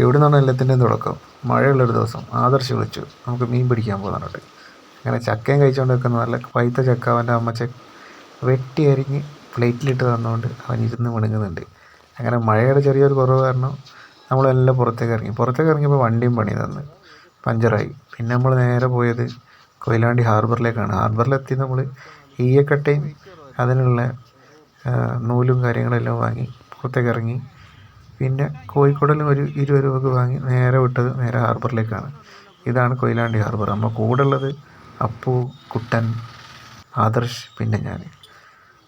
എവിടെ നിന്നാണ് എല്ലാത്തിന്റെയും തുടക്കം. മഴയുള്ളൊരു ദിവസം. ആദർശ് വിളിച്ചു. നമുക്ക് മീൻ പിടിക്കാൻ പോകുന്ന അങ്ങനെ ചക്കയും കഴിച്ചുകൊണ്ട് നിൽക്കുന്ന നല്ല പൈത്ത ചക്ക അവന്റെ അമ്മച്ച വെട്ടി അരിഞ്ഞ് പ്ലേറ്റിലിട്ട് തന്നുകൊണ്ട് അവൻ ഇരുന്ന് മിണുങ്ങുന്നുണ്ട്. അങ്ങനെ മഴയുടെ ചെറിയൊരു കുറവ് കാരണം നമ്മളെല്ലാം പുറത്തേക്ക് ഇറങ്ങി. പുറത്തേക്ക് ഇറങ്ങിയപ്പോൾ വണ്ടിയും പണി തന്ന്. പഞ്ചറായി. പിന്നെ നമ്മൾ നേരെ പോയത് കൊയിലാണ്ടി ഹാർബറിലേക്കാണ്. ഹാർബറിലെത്തി നമ്മൾ ഈയക്കട്ടയും അതിനുള്ള നൂലും കാര്യങ്ങളെല്ലാം വാങ്ങി പുറത്തേക്ക് ഇറങ്ങി പിന്നെ കോഴിക്കോടിലും ഒരു ഇരുപത് രൂപക്ക് വാങ്ങി നേരെ വിട്ടത് നേരെ ഹാർബറിലേക്കാണ്. ഇതാണ് കൊയിലാണ്ടി ഹാർബർ. നമ്മൾ കൂടെ ഉള്ളത് അപ്പു കുട്ടൻ ആദർശ് പിന്നെ ഞാൻ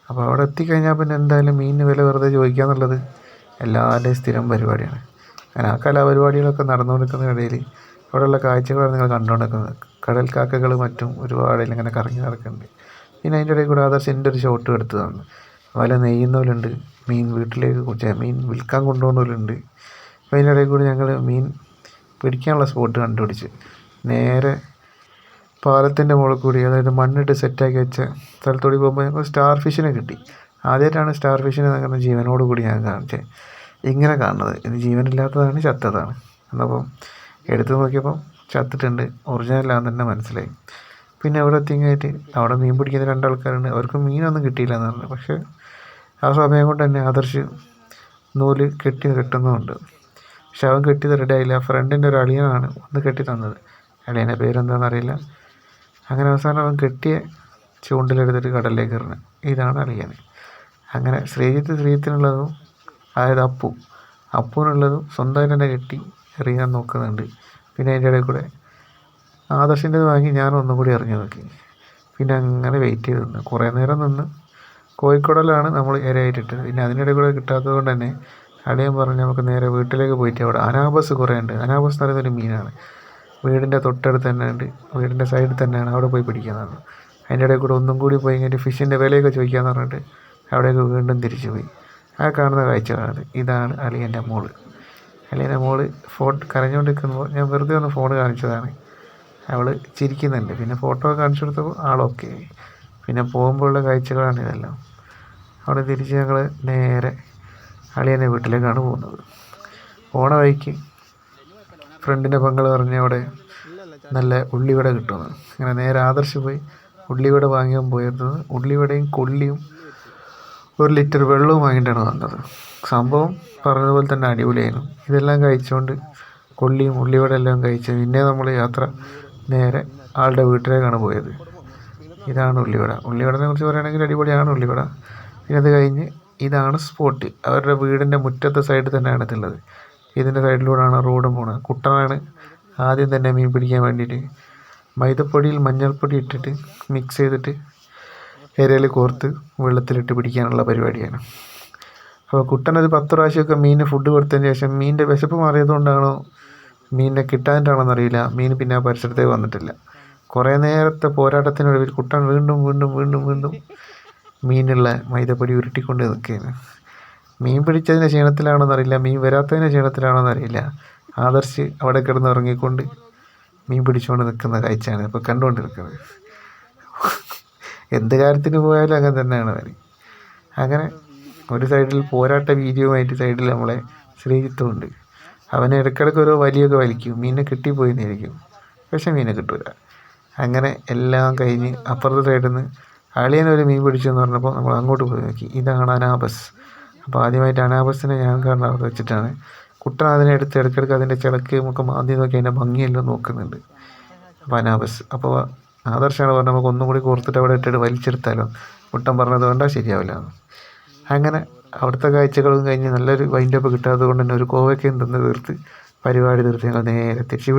അപ്പോൾ അവിടെ എത്തിക്കഴിഞ്ഞാൽ പിന്നെ എന്തായാലും മീനിന് വില വെറുതെ ചോദിക്കുക എന്നുള്ളത് എല്ലാവരുടെയും സ്ഥിരം പരിപാടിയാണ്. അങ്ങനെ ആ കലാപരിപാടികളൊക്കെ നടന്നുകൊണ്ടിരിക്കുന്ന ഇടയിൽ അവിടെയുള്ള കാഴ്ചകളാണ് നിങ്ങൾ കണ്ടുകൊണ്ടിരിക്കുന്നത്. കടൽ കാക്കകൾ മറ്റും ഒരുപാട് ഇങ്ങനെ കറങ്ങി നടക്കുന്നുണ്ട്. പിന്നെ അതിന്റെ ഇടയിൽ കൂടെ ആദർശ് എന്റെ ഒരു ഷോട്ട് എടുത്തു തന്നു. വല നെയ്യുന്നവരുണ്ട്. മീൻ വീട്ടിലേക്ക് മീൻ വിൽക്കാൻ കൊണ്ടുപോകുന്നവരുണ്ട്. അപ്പോൾ അതിന്റെ ഇടയിൽ കൂടി ഞങ്ങൾ മീൻ പിടിക്കാനുള്ള സ്പോട്ട് കണ്ടുപിടിച്ച്. നേരെ പാലത്തിന്റെ മുകളിൽ കൂടി അതായത് മണ്ണിട്ട് സെറ്റാക്കി വെച്ച സ്ഥലത്തോടി പോകുമ്പോൾ ഞങ്ങൾ സ്റ്റാർ ഫിഷിനെ കിട്ടി. ആദ്യമായിട്ടാണ് സ്റ്റാർ ഫിഷിനെ അങ്ങനെ ജീവനോട് കൂടി ഞാൻ കാണിച്ചത് ഇങ്ങനെ കാണുന്നത്. ഇത് ജീവനില്ലാത്തതാണ് ചത്തതാണ്. എന്നപ്പം എടുത്തു നോക്കിയപ്പം ചത്തിട്ടുണ്ട്. ഒറിജിനലാന്ന് തന്നെ മനസ്സിലായി. പിന്നെ അവിടെ എത്തിങ്ങായിട്ട് അവിടെ മീൻ പിടിക്കുന്ന രണ്ടാൾക്കാരുണ്ട്. അവർക്ക് മീനൊന്നും കിട്ടിയില്ല എന്ന് പറഞ്ഞു. പക്ഷേ ആ സമയം കൊണ്ട് തന്നെ ആദർശ് നൂൽ കെട്ടി കെട്ടുന്നുമുണ്ട് പക്ഷെ അവൻ കെട്ടിയത് റെഡി ആയില്ല. ഫ്രണ്ടിന്റെ ഒരു അളിയനാണ് ഒന്ന് കെട്ടി തന്നത്. അളിയന്റെ പേരെന്താണെന്ന് അറിയില്ല. അങ്ങനെ അവസാനം അവൻ കെട്ടിയ ചൂണ്ടിലെടുത്തിട്ട് കടലിലേക്ക് എറിഞ്ഞു ഇതാണ് അളിയൻ അങ്ങനെ ശ്രീജിത്ത് ശ്രീജിത്തിനുള്ളതും അതായത് അപ്പു അപ്പുവിനുള്ളതും സ്വന്തമായിട്ട് തന്നെ കെട്ടി എറിയാൻ നോക്കുന്നുണ്ട്. പിന്നെ അതിന്റെ ഇടയിൽ കൂടെ ആദർശിന്റെത് വാങ്ങി ഞാൻ ഒന്നും കൂടി ഇറങ്ങി നോക്കി. പിന്നെ അങ്ങനെ വെയിറ്റ് ചെയ്ത് നിന്ന്. കുറേ നേരം നിന്ന് കോഴിക്കോടിലാണ് നമ്മൾ ഇരയായിട്ടിട്ടത് പിന്നെ അതിനിടയിൽ കൂടെ കിട്ടാത്തത് കൊണ്ട് തന്നെ അളിയൻ പറഞ്ഞ് നമുക്ക് നേരെ വീട്ടിലേക്ക് പോയിട്ട് അവിടെ അനാബസ് കുറേ ഉണ്ട്. അനാബസ് എന്ന് പറയുന്നൊരു മീനാണ്. വീടിന്റെ തൊട്ടടുത്ത് തന്നെ ഉണ്ട്. വീടിന്റെ സൈഡിൽ തന്നെയാണ് അവിടെ പോയി പിടിക്കുന്നത് അതിന്റെ ഇടയിൽ കൂടെ ഒന്നും കൂടി പോയി കഴിഞ്ഞിട്ട് ഫിഷിന്റെ വിലയൊക്കെ ചോദിക്കാന്ന് പറഞ്ഞിട്ട് അവിടേക്ക് വീണ്ടും തിരിച്ചു പോയി. ആ കാണുന്ന കാഴ്ചകളാണ്. ഇതാണ് അളിയന്റെ മോൾ. അളിയന്റെ മോൾ ഫോൺ കരഞ്ഞുകൊണ്ടിരിക്കുമ്പോൾ ഞാൻ വെറുതെ ഒന്ന് ഫോൺ കാണിച്ചതാണ്. അവൾ ചിരിക്കുന്നുണ്ട്. പിന്നെ ഫോട്ടോ കാണിച്ചു കൊടുത്തപ്പോൾ ആളൊക്കെ പിന്നെ പോകുമ്പോഴുള്ള കാഴ്ചകളാണ് ഇതെല്ലാം. അവിടെ തിരിച്ച് ഞങ്ങൾ നേരെ അളിയന്റെ വീട്ടിലേക്കാണ് പോകുന്നത്. പോണ വഴിക്ക് ഫ്രണ്ടിന്റെ പങ്കൾ പറഞ്ഞ് അവിടെ നല്ല ഉള്ളിവട കിട്ടുമെന്ന് അങ്ങനെ നേരെ ആദർശ് പോയി ഉള്ളിവട വാങ്ങിയാൻ പോയിരുന്നത് ഉള്ളിവടയും കൊള്ളിയും ഒരു ലിറ്റർ വെള്ളവും വാങ്ങിയിട്ടാണ് വന്നത്. സംഭവം പറഞ്ഞതുപോലെ തന്നെ അടിപൊളിയായിരുന്നു. ഇതെല്ലാം കഴിച്ചുകൊണ്ട് കൊള്ളിയും ഉള്ളിവട എല്ലാം കഴിച്ച് പിന്നെ നമ്മൾ യാത്ര നേരെ ആളുടെ വീട്ടിലേക്കാണ് പോയത്. ഇതാണ് ഉള്ളിവട. ഉള്ളിവടനെ കുറിച്ച് പറയുകയാണെങ്കിൽ അടിപൊളിയാണ് ഉള്ളിവട. പിന്നെ അത് കഴിഞ്ഞ് ഇതാണ് സ്പോട്ട് അവരുടെ വീടിന്റെ മുറ്റത്തെ സൈഡിൽ തന്നെയാണ് ഇതുള്ളത് ഇതിന്റെ സൈഡിലൂടെയാണ് റോഡും പോണത്. കുട്ടനാണ് ആദ്യം തന്നെ മീൻ പിടിക്കാൻ വേണ്ടിയിട്ട് മൈദപ്പൊടിയിൽ മഞ്ഞൾപ്പൊടി ഇട്ടിട്ട് മിക്സ് ചെയ്തിട്ട് ഇരയിൽ കോർത്ത് വെള്ളത്തിലിട്ട് പിടിക്കാനുള്ള പരിപാടിയാണ്. അപ്പോൾ കുട്ടനത് പത്ത് പ്രാവശ്യമൊക്കെ മീനിന് ഫുഡ് കൊടുത്തതിന് ശേഷം മീനിന്റെ വിശപ്പ് മാറിയതുകൊണ്ടാണോ മീനിനെ കിട്ടാനിട്ടാണോ എന്നറിയില്ല മീൻ പിന്നെ ആ പരിസരത്തേക്ക് വന്നിട്ടില്ല. കുറേ നേരത്തെ പോരാട്ടത്തിനൊടുവിൽ കുട്ടൻ വീണ്ടും വീണ്ടും വീണ്ടും വീണ്ടും മീനുള്ള മൈദപ്പൊടി ഉരുട്ടിക്കൊണ്ട് നിൽക്കുകയാണ് മീൻ പിടിച്ചതിന്റെ ക്ഷീണത്തിലാണോ അറിയില്ല. മീൻ വരാത്തതിന്റെ ക്ഷീണത്തിലാണോ എന്നറിയില്ല ആദർശ് അവിടെ കിടന്ന് ഉറങ്ങിക്കൊണ്ട് മീൻ പിടിച്ചുകൊണ്ട് നിൽക്കുന്ന കാഴ്ചയാണ് ഇപ്പോൾ കണ്ടുകൊണ്ടിരിക്കുന്നത്. എന്ത് കാര്യത്തിന് പോയാലും അങ്ങനെ തന്നെയാണ് അവർ അങ്ങനെ ഒരു സൈഡിൽ പോരാട്ട വീര്യവുമായിട്ട് സൈഡിൽ നമ്മളെ ശ്രീജിത്തുമുണ്ട് അവനെ ഇടയ്ക്കിടയ്ക്ക് ഓരോ വലിയൊക്കെ വലിക്കും. മീനെ കിട്ടിപ്പോയി പക്ഷെ മീനെ കിട്ടൂല. അങ്ങനെ എല്ലാം കഴിഞ്ഞ് അപ്പുറത്തെ സൈഡിൽ നിന്ന് അളിയൻ ഒരു മീൻ പിടിച്ചു എന്ന് പറഞ്ഞപ്പോൾ നമ്മൾ അങ്ങോട്ട് പോയി നോക്കി. ഇതാണ് അനാബസ്. അപ്പോൾ ആദ്യമായിട്ട് അനാബസിനെ ഞാൻ കാണുന്നത് അവിടെ വെച്ചിട്ടാണ്. കുട്ടൻ അതിനെ എടുത്ത് ഇടയ്ക്കിടയ്ക്ക് അതിന്റെ ചിലക്ക് നമുക്ക് മാന്തി നോക്കി അതിന്റെ ഭംഗിയെല്ലാം നോക്കുന്നുണ്ട്. അപ്പോൾ അനാബസ്. അപ്പോൾ ആദർശമാണ് പറഞ്ഞത് നമുക്ക് ഒന്നും കൂടി കോർത്തിട്ട് അവിടെ ഇട്ടിട്ട് വലിച്ചെടുത്താലോ? കുട്ടൻ പറഞ്ഞത് വേണ്ട ശരിയാവില്ല അങ്ങനെ അവിടുത്തെ കാഴ്ചകളും കഴിഞ്ഞ് നല്ലൊരു വൈൻഡപ്പ് കിട്ടാത്തത് കൊണ്ട് തന്നെ ഒരു കോവയ്ക്കും തന്ന് തീർത്ത് പരിപാടി തീർത്ത് ഞങ്ങൾ നേരെ തിരിച്ച്